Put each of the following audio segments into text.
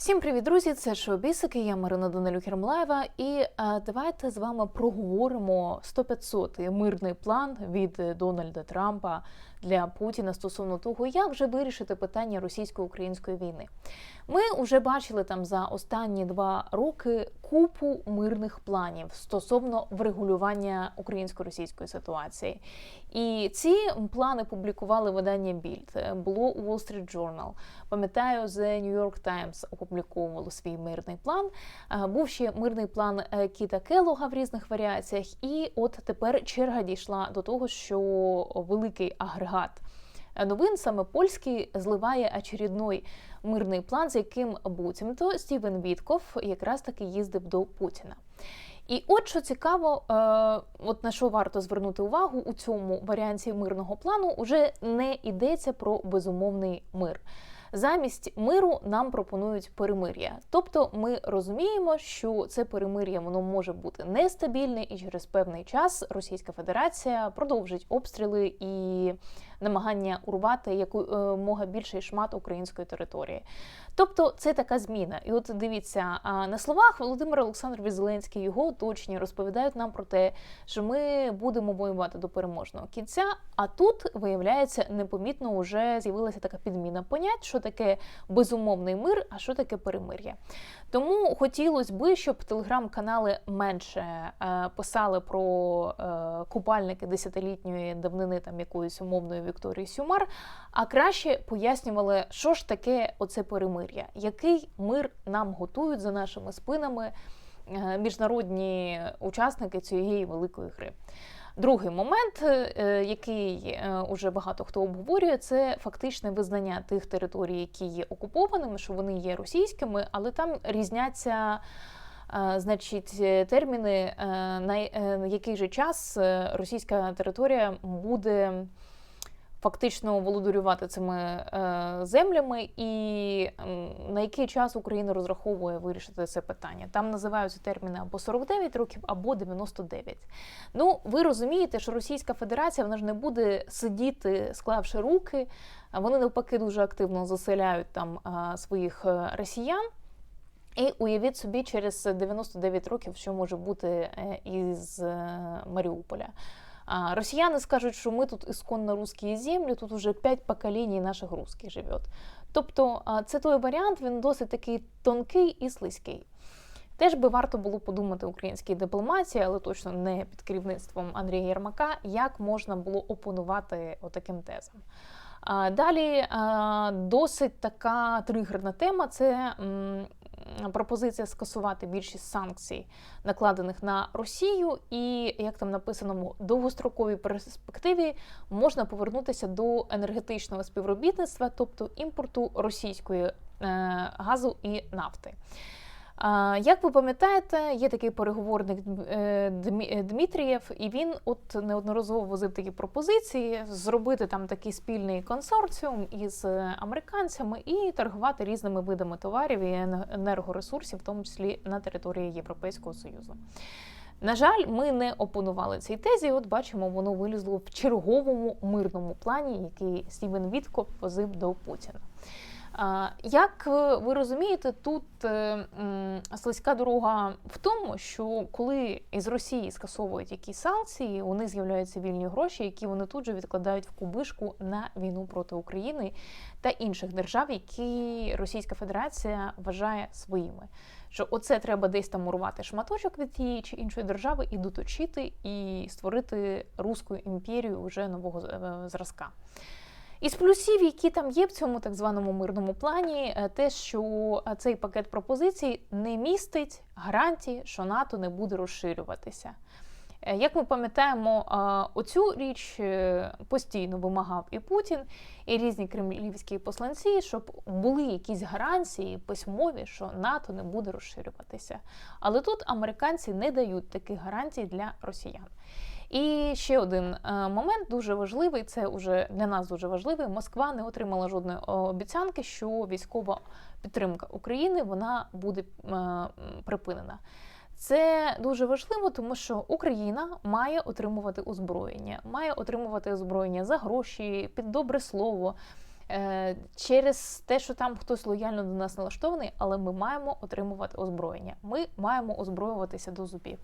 Всім привіт, друзі! Це Шоубісики, я Марина Данилюк Ермлаєва. І е, давайте з вами проговоримо 100-500 мирний план від Дональда Трампа для Путіна стосовно того, як вже вирішити питання російсько-української війни. Ми вже бачили там за останні два роки купу мирних планів стосовно врегулювання українсько-російської ситуації. І ці плани публікували видання Більд, було Wall Street Journal. Пам'ятаю, The New York Times опубліковувало свій мирний план. Е, Був ще мирний план е, Кіта Келога в різних варіаціях. І от тепер черга дійшла до того, що великий агрегат новин саме польський зливає очередной мирний план, з яким буцімто Стівен Вітков якраз таки їздив до Путіна. І от що цікаво, е, от на що варто звернути увагу у цьому варіанті мирного плану, уже не йдеться про безумовний мир. Замість миру нам пропонують перемир'я. Тобто ми розуміємо, що це перемир'я воно може бути нестабільне, і через певний час Російська Федерація продовжить обстріли і намагання урвати якомога більший шмат української території. Тобто це така зміна. І от дивіться, на словах Володимир Олександрович Зеленський, його оточення розповідають нам про те, що ми будемо воювати до переможного кінця. А тут виявляється непомітно вже з'явилася така підміна понять, що таке безумовний мир, а що таке перемир'я. Тому хотілося би, щоб телеграм-канали менше е, писали про е, купальники десятилітньої давнини там якоїсь умовної Вікторії Сюмар, а краще пояснювали, що ж таке оце перемир'я, який мир нам готують за нашими спинами е, міжнародні учасники цієї великої гри. Другий момент, е, який уже багато хто обговорює, це фактичне визнання тих територій, які є окупованими, що вони є російськими, але там різняться. Значить, терміни, на який же час російська територія буде фактично володарювати цими е, землями, і на який час Україна розраховує вирішити це питання. Там називаються терміни або 49 років, або 99. Ну, ви розумієте, що Російська Федерація вона ж не буде сидіти, склавши руки. Вони навпаки дуже активно заселяють там своїх е, росіян. І уявіть собі, через 99 років, що може бути е, із Маріуполя. Росіяни скажуть, що ми тут ісконно русські землі, тут вже п'ять поколінь наших русських живе. Тобто це той варіант, він досить такий тонкий і слизький. Теж би варто було подумати українській дипломатії, але точно не під керівництвом Андрія Єрмака, як можна було опонувати отаким тезам. Далі досить така тригерна тема це пропозиція скасувати більшість санкцій, накладених на Росію, і як там написано, в довгостроковій перспективі можна повернутися до енергетичного співробітництва, тобто імпорту російської е, газу і нафти. Як ви пам'ятаєте, є такий переговорник е, Дмитрієв, і він от неодноразово возив такі пропозиції зробити там такий спільний консорціум із американцями і торгувати різними видами товарів і енергоресурсів, в тому числі на території Європейського Союзу. На жаль, ми не опонували цій тезі. От бачимо, воно вилізло в черговому мирному плані, який Стівен Вітко возив до Путіна. Як е, ви розумієте, тут е, слизька дорога в тому, що коли із Росії скасовують якісь санкції, вони з'являються вільні гроші, які вони тут же відкладають в кубишку на війну проти України та інших держав, які Російська Федерація вважає своїми. Що оце треба десь там урвати шматочок від тієї чи іншої держави і доточити, і створити руську імперію вже нового е, зразка. Із плюсів, які там є в цьому так званому мирному плані, е, те, що е, цей пакет пропозицій не містить гарантії, що НАТО не буде розширюватися. Е, як ми пам'ятаємо, оцю річ постійно вимагав і Путін, і різні кремлівські посланці, щоб були якісь гарантії письмові, що НАТО не буде розширюватися. Але тут американці не дають таких гарантій для росіян. І ще один е, момент дуже важливий. Це вже для нас дуже важливий. Москва не отримала жодної обіцянки, що військова підтримка України вона буде е, припинена. Це дуже важливо, тому що Україна має отримувати озброєння, має отримувати озброєння за гроші, під добре слово. Е, через те, що там хтось лояльно до нас налаштований, але ми маємо отримувати озброєння. Ми маємо озброюватися до зубів.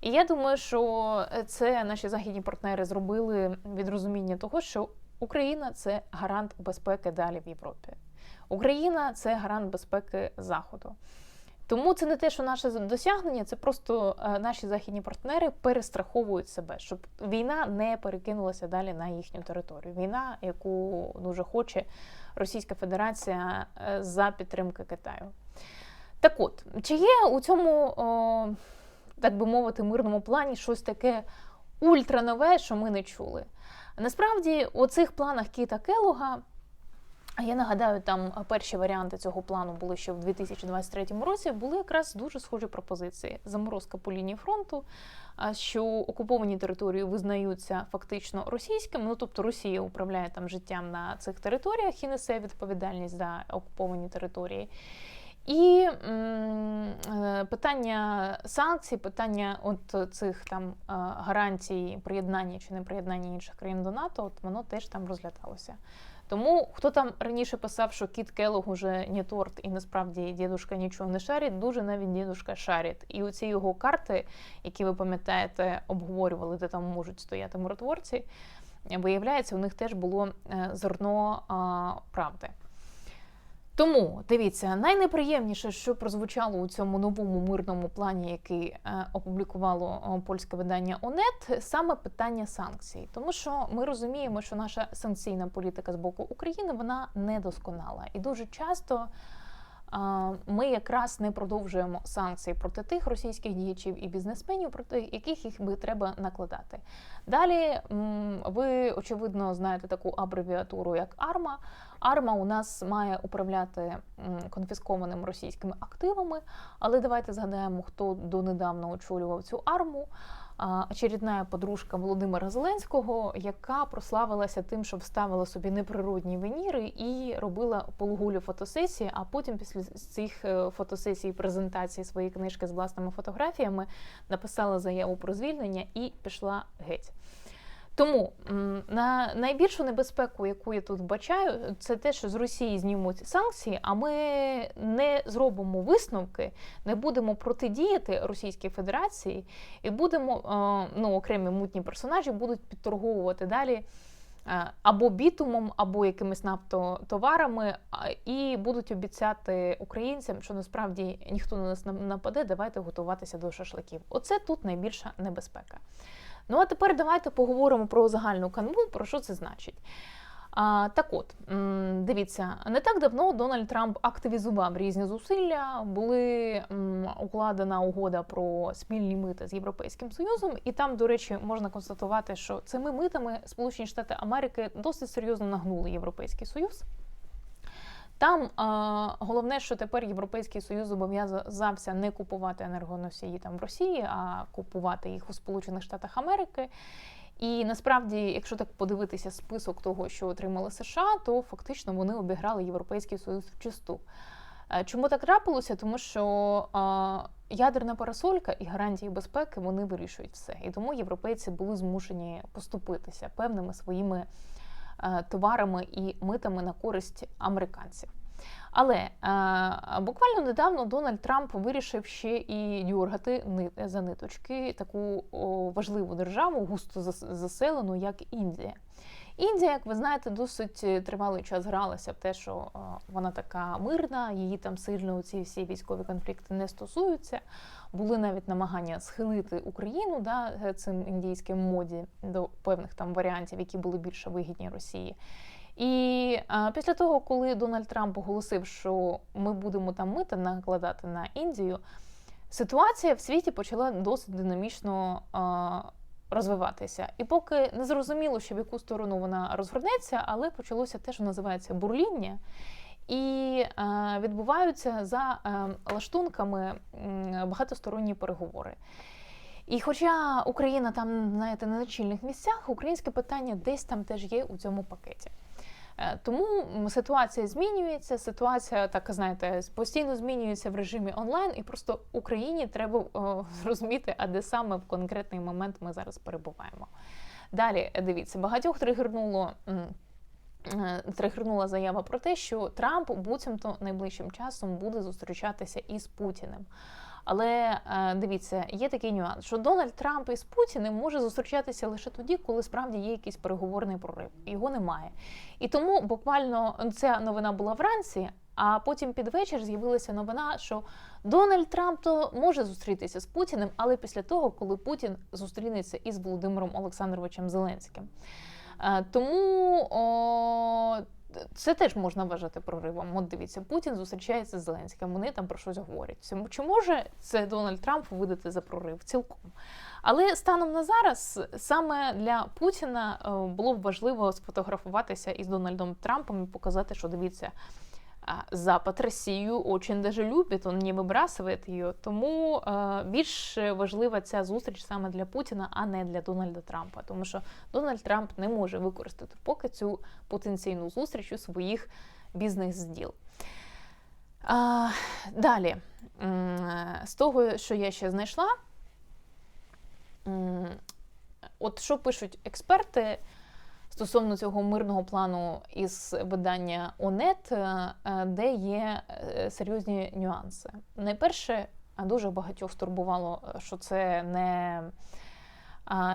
І я думаю, що це наші західні партнери зробили від розуміння того, що Україна це гарант безпеки далі в Європі. Україна це гарант безпеки Заходу. Тому це не те, що наше досягнення, це просто е, наші західні партнери перестраховують себе, щоб війна не перекинулася далі на їхню територію. Війна, яку дуже хоче Російська Федерація е, за підтримки Китаю. Так от, чи є у цьому, о, так би мовити, мирному плані щось таке ультранове, що ми не чули? Насправді, у цих планах Кіта Келуга я нагадаю, там перші варіанти цього плану були ще в 2023 році. Були якраз дуже схожі пропозиції: заморозка по лінії фронту, що окуповані території визнаються фактично російськими. Ну тобто Росія управляє там життям на цих територіях і несе відповідальність за окуповані території. І е, питання санкцій, питання от цих там е, гарантій приєднання чи не приєднання інших країн до НАТО, от воно теж там розглядалося. Тому хто там раніше писав, що кіт Келог уже не торт, і насправді дідушка нічого не шарить, дуже навіть дідушка шарить. І оці його карти, які ви пам'ятаєте, обговорювали, де там можуть стояти миротворці, виявляється, у них теж було е, зерно правди. Тому дивіться, найнеприємніше, що прозвучало у цьому новому мирному плані, який е, опублікувало польське видання ОНЕТ, саме питання санкцій, тому що ми розуміємо, що наша санкційна політика з боку України вона недосконала. І дуже часто ми якраз не продовжуємо санкції проти тих російських діячів і бізнесменів, проти яких їх би треба накладати. Далі ви очевидно знаєте таку абревіатуру, як АРМА. Арма у нас має управляти конфіскованими російськими активами, але давайте згадаємо, хто донедавна очолював цю арму очередна подружка Володимира Зеленського, яка прославилася тим, що вставила собі неприродні веніри і робила полугулю фотосесії. А потім, після цих е, фотосесій презентації своєї книжки з власними фотографіями, написала заяву про звільнення і пішла геть. Тому на найбільшу небезпеку, яку я тут вбачаю, це те, що з Росії знімуть санкції, а ми не зробимо висновки, не будемо протидіяти Російській Федерації і будемо ну, окремі мутні персонажі будуть підторговувати далі. Або бітумом, або якимись нафтотоварами, і будуть обіцяти українцям, що насправді ніхто на нас нападе, давайте готуватися до шашликів. Оце тут найбільша небезпека. Ну а тепер давайте поговоримо про загальну канву, про що це значить. А, Так от, дивіться, не так давно Дональд Трамп активізував різні зусилля, були укладена угода про спільні мити з Європейським Союзом, і там, до речі, можна констатувати, що цими митами Сполучені Штати Америки досить серйозно нагнули Європейський Союз. Там а, головне, що тепер Європейський Союз зобов'язався не купувати енергоносії там в Росії, а купувати їх у Сполучених Штатах Америки. І насправді, якщо так подивитися список того, що отримали США, то фактично вони обіграли Європейський Союз в чисту. Чому так трапилося? Тому що а, ядерна парасолька і гарантії безпеки вони вирішують все. І тому європейці були змушені поступитися певними своїми. Е, товарами і митами на користь американців. Але е, буквально недавно Дональд Трамп вирішив ще і дюргати за ниточки таку важливу державу, густо заселену, як Індія. Індія, як ви знаєте, досить тривалий час гралася в те, що е, вона така мирна, її там сильно ці всі військові конфлікти не стосуються. Були навіть намагання схилити Україну да, цим індійським моді до певних там варіантів, які були більше вигідні Росії. І а, після того, коли Дональд Трамп оголосив, що ми будемо там мити накладати на Індію, ситуація в світі почала досить динамічно а, розвиватися. І поки не зрозуміло, що в яку сторону вона розгорнеться, але почалося те, що називається бурління. І е, відбуваються за е, лаштунками багатосторонні переговори. І хоча Україна там, знаєте, на чільних місцях, українське питання десь там теж є у цьому пакеті. Е, тому ситуація змінюється. Ситуація, так знаєте, постійно змінюється в режимі онлайн, і просто Україні треба зрозуміти, а де саме в конкретний момент ми зараз перебуваємо. Далі дивіться, багатьох тригернуло тригернула заява про те, що Трамп буцімто найближчим часом буде зустрічатися із Путіним. Але е, дивіться, є такий нюанс, що Дональд Трамп із Путіним може зустрічатися лише тоді, коли справді є якийсь переговорний прорив. Його немає. І тому буквально ця новина була вранці. А потім під вечір з'явилася новина, що Дональд Трамп то може зустрітися з Путіним, але після того, коли Путін зустрінеться із Володимиром Олександровичем Зеленським. Е, тому о, це теж можна вважати проривом. От дивіться, Путін зустрічається з Зеленським, вони там про щось говорять. Чи може це Дональд Трамп видати за прорив? Цілком. Але станом на зараз саме для Путіна е, було б важливо сфотографуватися із Дональдом Трампом і показати, що дивіться. Запад Росію очень даже любить, он не вибрасує її. Тому більш важлива ця зустріч саме для Путіна, а не для Дональда Трампа. Тому що Дональд Трамп не може використати поки цю потенційну зустріч у своїх бізнес-зділ. Далі, з того, що я ще знайшла, от що пишуть експерти стосовно цього мирного плану із видання ОНЕТ, е, де є е, серйозні нюанси. Найперше, дуже багатьох стурбувало, що це не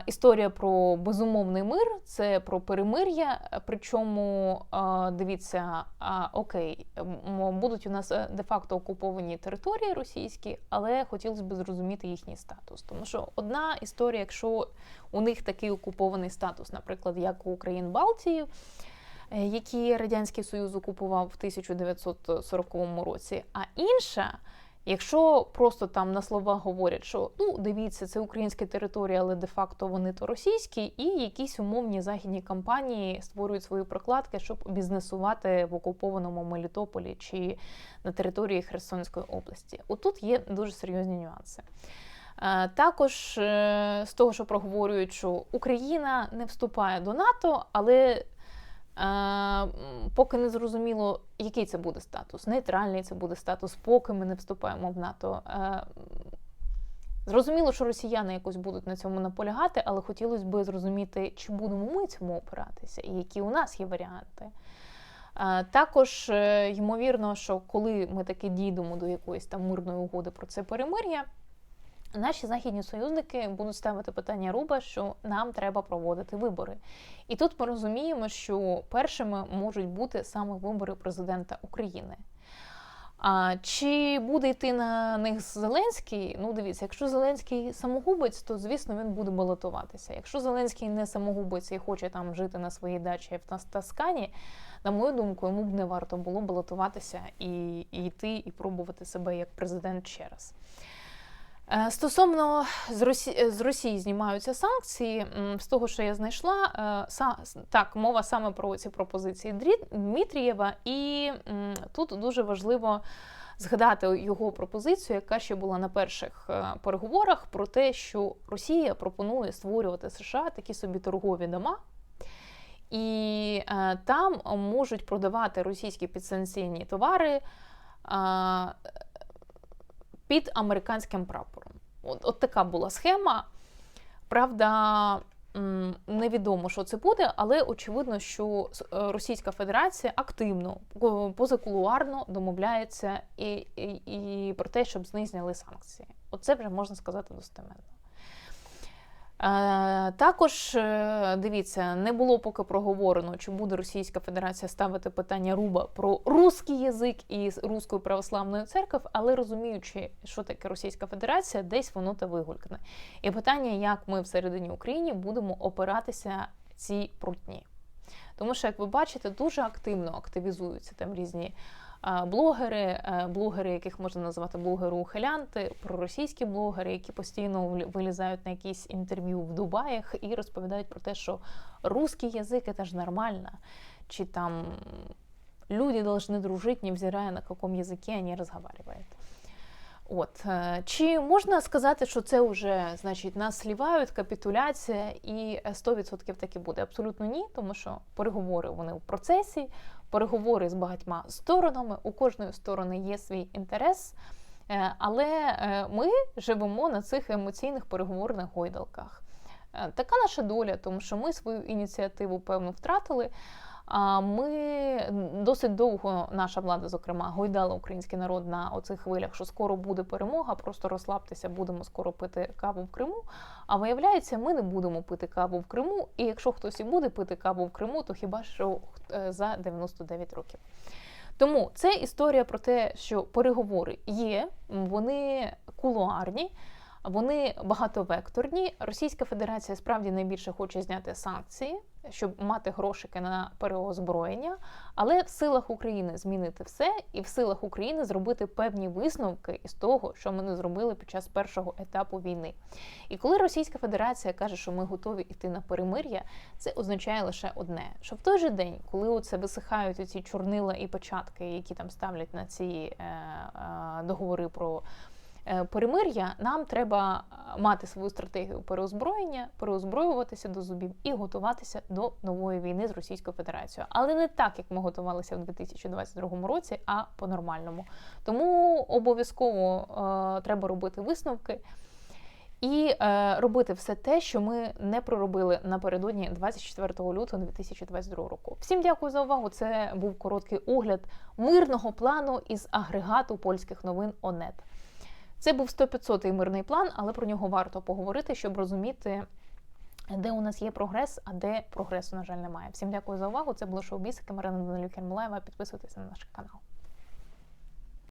Історія про безумовний мир, це про перемир'я. Причому дивіться, окей, будуть у нас е, де-факто окуповані території російські, але хотілося б зрозуміти їхній статус. Тому що одна історія, якщо у них такий окупований статус, наприклад, як у Україн Балтії. Е, які радянський союз окупував в 1940 році, а інша Якщо просто там на слова говорять, що ну дивіться, це українська територія, але де-факто вони то російські, і якісь умовні західні компанії створюють свої прокладки, щоб бізнесувати в окупованому Мелітополі чи на території Херсонської області. Отут є дуже серйозні нюанси. Е, також е, з того, що проговорюють, що Україна не вступає до НАТО, але поки не зрозуміло, який це буде статус. Нейтральний це буде статус, поки ми не вступаємо в НАТО. Е, зрозуміло, що росіяни якось будуть на цьому наполягати, але хотілося б зрозуміти, чи будемо ми цьому опиратися, і які у нас є варіанти. Е, також ймовірно, що коли ми таки дійдемо до якоїсь там мирної угоди про це перемир'я. Наші західні союзники будуть ставити питання Руба, що нам треба проводити вибори. І тут ми розуміємо, що першими можуть бути саме вибори президента України. А чи буде йти на них Зеленський? Ну, дивіться, якщо Зеленський самогубець, то звісно він буде балотуватися. Якщо Зеленський не самогубець і хоче там жити на своїй дачі в Таскані, на мою думку, йому б не варто було балотуватися і, і йти і пробувати себе як президент ще раз. Е, стосовно з Росії, з Росії знімаються санкції, з того, що я знайшла, е, так, мова саме про ці пропозиції Дмитрієва, і тут дуже важливо згадати його пропозицію, яка ще була на перших е, переговорах, про те, що Росія пропонує створювати США такі собі торгові дома. І там можуть продавати російські підсанкційні товари під американським прапором. От, от така була схема. Правда, невідомо, що це буде, але очевидно, що е, Російська Федерація активно позакулуарно домовляється і, і, і про те, щоб з них санкції. Оце вже можна сказати достеменно. Е, також е, дивіться, не було поки проговорено, чи буде Російська Федерація ставити питання Руба про русський язик і Руською православною церков, але розуміючи, що таке Російська Федерація, десь воно та вигулькне. І питання, як ми всередині України будемо опиратися ці прутні. Тому що, як ви бачите, дуже активно активізуються там різні блогери, е, блогери, яких можна назвати блогери-ухилянти, проросійські блогери, які постійно вилізають на якісь інтерв'ю в Дубаях і розповідають про те, що русський язик це ж нормально, чи там люди должны дружить, невзирая на якому язикі вони розмовляють. От е, чи можна сказати, що це вже значить нас слівають, капітуляція, і 100% таки буде? Абсолютно ні, тому що переговори вони в процесі, переговори з багатьма сторонами. У кожної сторони є свій інтерес, е, але е, ми живемо на цих емоційних переговорних гойдалках. Така наша доля, тому що ми свою ініціативу певно втратили. Ми досить довго наша влада, зокрема, гойдала український народ на оцих хвилях, що скоро буде перемога, просто розслабтеся, будемо скоро пити каву в Криму. А виявляється, ми не будемо пити каву в Криму. І якщо хтось і буде пити каву в Криму, то хіба що е, за 99 років. Тому це історія про те, що переговори є, вони кулуарні. Вони багатовекторні. Російська Федерація справді найбільше хоче зняти санкції, щоб мати грошики на переозброєння, але в силах України змінити все, і в силах України зробити певні висновки із того, що ми не зробили під час першого етапу війни. І коли Російська Федерація каже, що ми готові йти на перемир'я, це означає лише одне: що в той же день, коли оце висихають ці чорнила і початки, які там ставлять на ці е, е, договори про. Е, перемир'я, нам треба е, мати свою стратегію переозброєння, переозброюватися до зубів і готуватися до нової війни з Російською Федерацією. Але не так, як ми готувалися в 2022 році, а по-нормальному. Тому обов'язково е, треба робити висновки. І е, робити все те, що ми не проробили напередодні 24 лютого 2022 року. Всім дякую за увагу. Це був короткий огляд мирного плану із агрегату польських новин ОНЕТ. Це був 100-500 мирний план, але про нього варто поговорити, щоб розуміти, де у нас є прогрес, а де прогресу, на жаль, немає. Всім дякую за увагу. Це було шоу Бісики, Марина Данилюк Підписуйтесь на наш канал.